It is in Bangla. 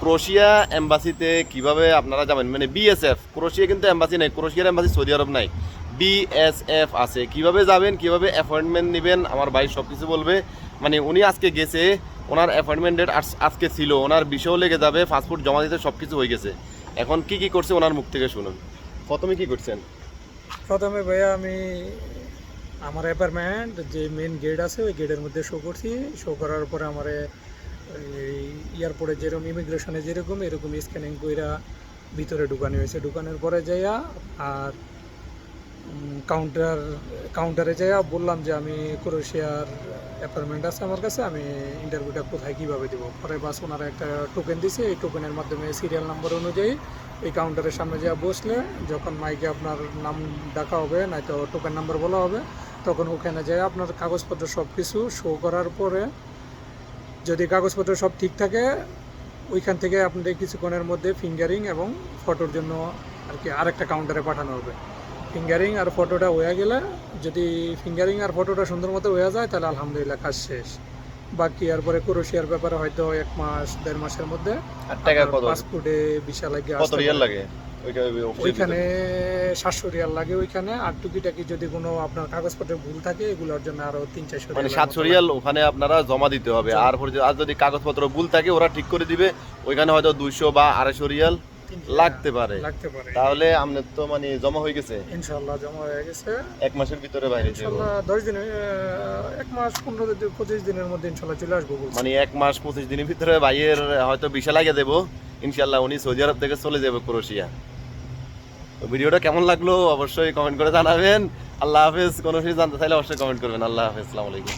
ক্রোশিয়া এম্বাসিতে কীভাবে আপনারা যাবেন? মানে বিএসএফ ক্রোশিয়া কিন্তু এম্বাসি নেই, ক্রোশিয়ার এম্বাসি সৌদি আরব নাই। বিএসএফ আছে। কীভাবে যাবেন? কীভাবে অ্যাপয়েন্টমেন্ট নেবেন? আমার ভাই সব কিছু বলবে। মানে উনি আজকে গেছে, ওনার অ্যাপয়েন্টমেন্ট ডেট আজকে ছিল, ওনার বিষয়ও লেগে যাবে পাসপোর্ট জমা দিতে সব কিছু হয়ে গেছে। এখন কি কি করছে ওনার মুখ থেকে শুনুন। প্রথমে কি করছেন? প্রথমে ভাইয়া আমি আমার অ্যাপার্টমেন্ট যে মেন গেট আছে, ওই গেটের মধ্যে শো করছি। শো করার পরে আমার এয়ারপোর্টে যেরকম ইমিগ্রেশনে যেরকম, এরকম স্ক্যানিং কইরা ভিতরে ঢুকানো হয়েছে। ঢুকানোর পরে যাইয়া আর কাউন্টার কাউন্টারে যাইয়া বললাম যে আমি ক্রোশিয়ার অ্যাপার্টমেন্ট আছে আমার কাছে, আমি ইন্টারভিউটা কোথায়, কীভাবে দেবো? পরে বাস ওনারা একটা টোকেন দিছে, এই টোকেনের মাধ্যমে সিরিয়াল নাম্বার অনুযায়ী এই কাউন্টারের সামনে যা বসলে, যখন মাইকে আপনার নাম ডাকা হবে নয়তো টোকেন নাম্বার বলা হবে, তখন ওখানে যায় আপনার কাগজপত্র সব কিছু শো করার পরে যদি কাগজপত্র সব ঠিক থাকে, ওইখান থেকে আপনাদের কিছুক্ষণের মধ্যে ফিঙ্গারিং এবং ফটোর জন্য আর কি আরেকটা কাউন্টারে পাঠানো হবে। ফিঙ্গারিং আর ফটোটা হয়ে গেলে যদি ফিঙ্গারিং আর ফটোটা সুন্দর মতো হয়ে যায়, তাহলে আলহামদুলিল্লাহ কাজ শেষ। বাকি এরপরে ক্রোশিয়ার ব্যাপারে হয়তো এক মাস দেড় মাসের মধ্যে টাকা কত? পাসপোর্টে বিশাল লাগে কত রিয়াল লাগে? ওইখানে সাতশো রিয়াল লাগে ওইখানে আর টুকিটাকি যদি কোনো আপনার কাগজপত্রে ভুল থাকে এগুলোর জন্য আরও তিন চারশো মানে সাতশো রিয়াল ওখানে আপনারা জমা দিতে হবে। আর যদি- আর যদি কাগজপত্র ভুল থাকে ওরা ঠিক করে দিবে। ওইখানে হয়তো দুইশো বা আড়াইশো রিয়াল। লাগতে পারে। তাহলে আপনার তো মানে জমা হয়ে গেছে? ইনশাল্লাহ জমা হয়ে গেছে। এক মাসের ভিতরে বাইরে যাব ইনশাল্লাহ দশ দিনে এক মাস পনেরো দিন পঁচিশ দিনের মধ্যে ইনশাল্লাহ চলে আসব মানে এক মাস পঁচিশ দিনের ভিতরে ভাইয়ের হয়তো বিশা লাগিয়ে দেবো। ইনশাল্লাহ উনি সৌদি আরব থেকে চলে যাবে ক্রোশিয়া। তো ভিডিওটা কেমন লাগল অবশ্যই কমেন্ট করে জানাবেন। আল্লাহ হাফেজ। কোনো কিছু জানতে চাইলে অবশ্যই কমেন্ট করবেন। আল্লাহ হাফেজ। আসসালামু আলাইকুম।